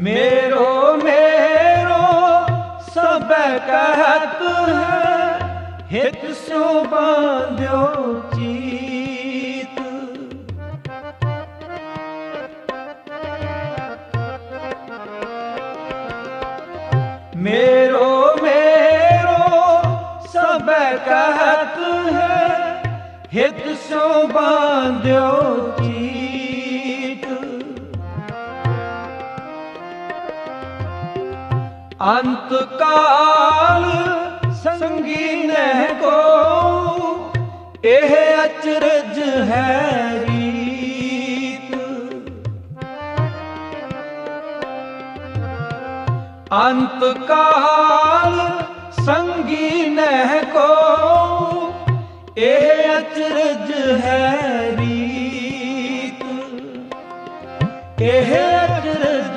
ਮੇਰੋ ਮੇਰੋ ਸਭੈ ਕਹਿਤ ਹੈ ਹਿਤ ਸਿਉ ਬਾਂਧਿਓ ਚੀਤ ਮੇਰੋ ਮੇਰੋ ਸਭੈ ਕਹਿਤ ਹੈ ਹਿਤ ਸਿਉ ਬਾਂਧਿਓ ਚੀਤ ਅੰਤ ਕਾਲ ਸੰਗੀ ਨਹਿ ਕੋ, ਇਹ ਅਚਰਜ ਹੈ ਰੀਤ। ਅੰਤ ਕਾਲ ਸੰਗੀ ਨਹਿ ਕੋ, ਇਹ ਅਚਰਜ ਹੈ ਰੀਤ। ਇਹ